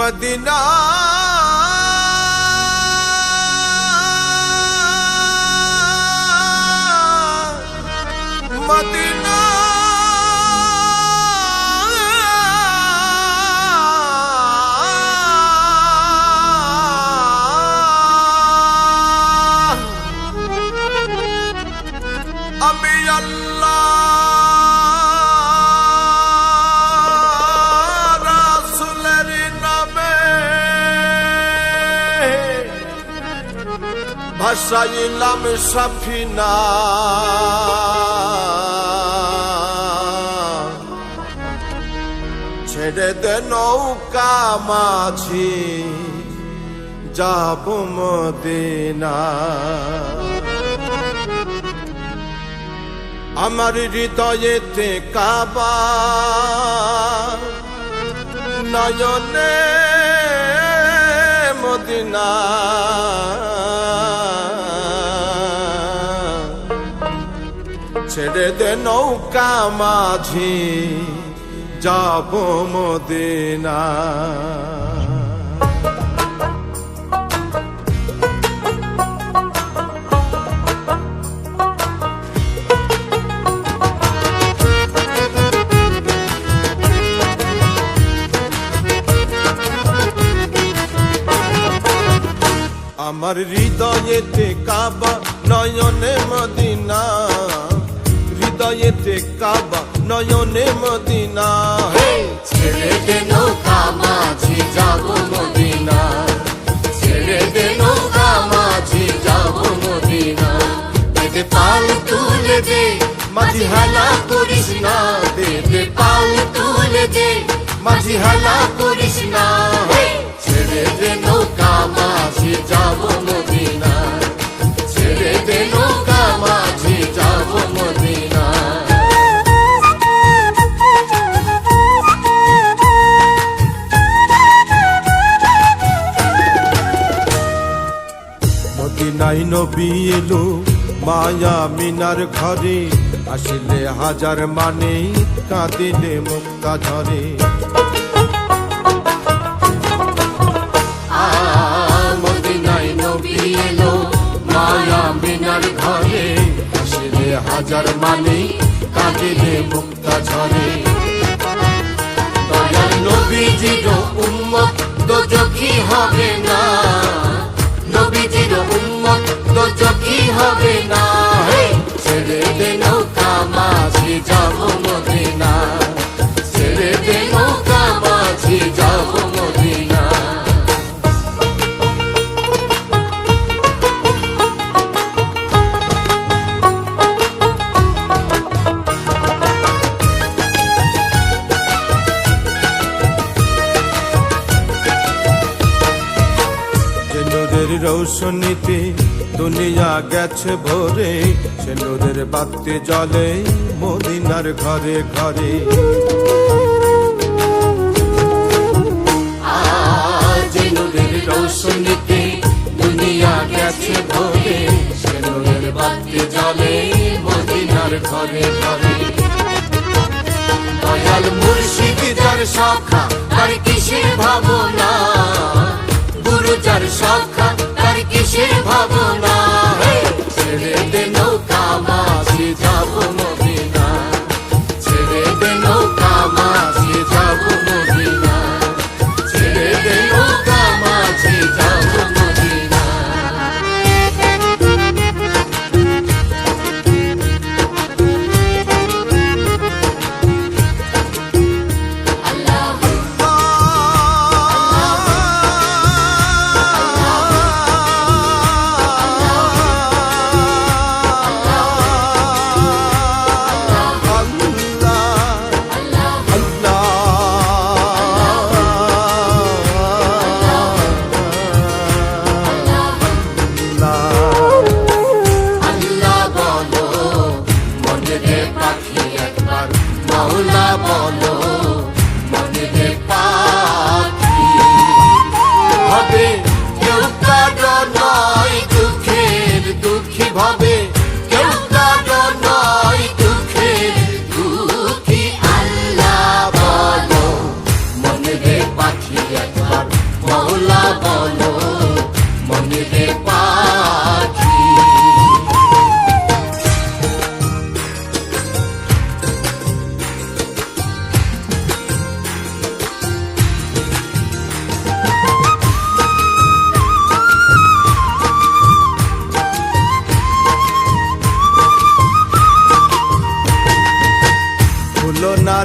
Medina Medina আমি আল্লাহ ভাসাইলাম সাফিনা। ছেড়ে দে নৌকা মাঝি যাব মদিনা। আমার হৃদয়েতে কাবা নয়নে মদিনা। ছেড়ে দে নৌকা মাঝি যাব মদিনা। আমার হৃদয়েতে কাবা নয়নে মদিনা। হৃদয়েতে কাবা, নয়নে মদিনা। ছেড়ে দে নৌকা মাঝি, যাব মদিনা। ছেড়ে দে নৌকা মাঝি, যাব মদিনা। দে পাল তুলে দে, মাঝি হেলা করিস না। দে দে পাল তুলে দে, মাঝি হেলা করিস না। ছেড়ে দে মদিনাই নবী মায়া মিনার ঘরে। আসিলে হাজার মানে কাঁদিলে মুক্তা আসলে হাজার মানে কাঁদিলে মুক্তা ঝরে। রৌশনীতে দুনিয়া গেছে ভরে, সে নূরের বাতি জলে মদিনার ঘরে ঘরে। জ্বলে মদিনার ঘরে ঘরে। দয়াল মুর্শিদ যার শাখা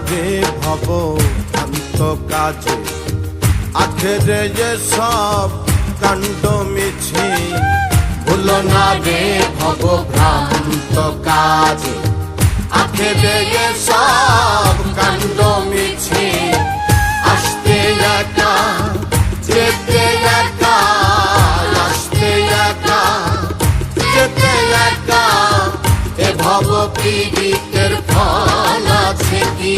রে ভব ভ্রান্ত কাজে। আখেরে যে সব কাণ্ড মিছে, ভুলো না রে, ভব ভ্রান্ত কাজে। আখেরে এ সব কাণ্ড মিছে, আসতে একা, যেতে একা, আসতে একা, যেতে একা। এ ভব পীড়িতের ফল আছে কি